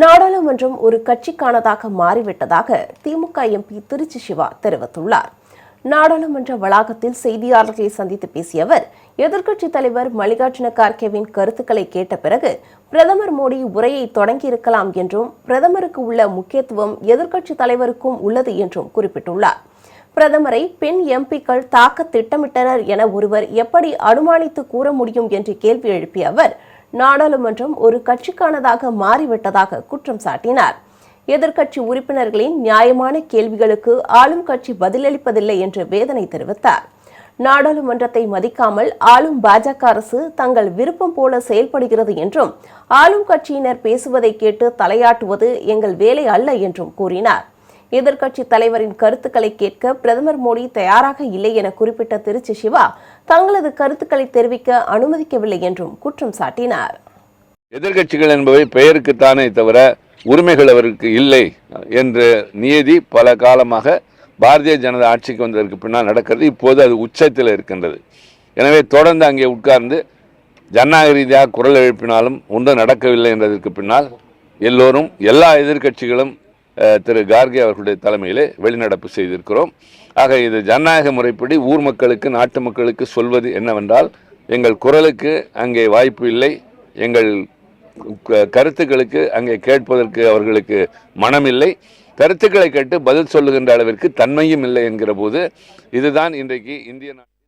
நாடாளுமன்றம் ஒரு கட்சிக்கானதாக மாறிவிட்டதாக திமுக எம்பி திருச்சி சிவா தெரிவித்துள்ளார். நாடாளுமன்ற வளாகத்தில் செய்தியாளர்களை சந்தித்து பேசிய அவர் எதிர்க்கட்சித் தலைவர் மல்லிகார்ஜுன கார்கேவின் கருத்துக்களை கேட்ட பிறகு பிரதமர் மோடி உரையை தொடங்கியிருக்கலாம் என்றும் பிரதமருக்கு உள்ள முக்கியத்துவம் எதிர்க்கட்சித் தலைவருக்கும் உள்ளது என்றும் குறிப்பிட்டுள்ளார். பிரதமரை பெண் எம்பிக்கள் தாக்க திட்டமிட்டனர் என ஒருவர் எப்படி அனுமானித்து கூற முடியும் என்று கேள்வி எழுப்பிய அவர் நாடாளுமன்றம் ஒரு கட்சிக்கானதாக மாறிவிட்டதாக குற்றம் சாட்டினார். எதிர்க்கட்சி உறுப்பினர்களின் நியாயமான கேள்விகளுக்கு ஆளும் கட்சி பதிலளிப்பதில்லை என்று வேதனை தெரிவித்தார். நாடாளுமன்றத்தை மதிக்காமல் ஆளும் பாஜக அரசு தங்கள் விருப்பம் போல செயல்படுகிறது என்றும் ஆளும் கட்சியினர் பேசுவதை கேட்டு தலையாட்டுவது எங்கள் வேலை அல்ல என்றும் கூறினார். எதிர்க்கட்சி தலைவரின் கருத்துக்களை கேட்க பிரதமர் மோடி தயாராக இல்லை என குறிப்பிட்ட திருச்சி சிவா தங்களது கருத்துக்களை தெரிவிக்க அனுமதிக்கவில்லை என்றும் குற்றம் சாட்டினார். எதிர்க்கட்சிகள் என்பவை பெயருக்குத்தானே தவிர உரிமைகள் அவருக்கு இல்லை என்ற நியதி பல காலமாக பாரதிய ஜனதா ஆட்சிக்கு வந்ததற்கு பின்னால் நடக்கிறது. இப்போது அது உச்சத்தில் இருக்கின்றது. எனவே தொடர்ந்து அங்கே உட்கார்ந்து ஜனநாயக ரீதியாக குரல் எழுப்பினாலும் ஒன்றும் நடக்கவில்லை என்றதற்கு பின்னால் எல்லோரும் எல்லா எதிர்க்கட்சிகளும் திரு கார்கே அவர்களுடைய தலைமையிலே வெளிநடப்பு செய்திருக்கிறோம். ஆக இது ஜனநாயக முறைப்படி ஊர் மக்களுக்கு நாட்டு மக்களுக்கு சொல்வது என்னவென்றால் எங்கள் குரலுக்கு அங்கே வாய்ப்பு இல்லை எங்கள் க- கருத்துக்களுக்கு அங்கே கேட்பதற்கு அவர்களுக்கு மனமில்லை. கருத்துக்களை கேட்டு பதில் சொல்லுகின்ற அளவிற்கு தன்மையும் இல்லை என்கிற போது இதுதான் இன்றைக்கு இந்திய நா-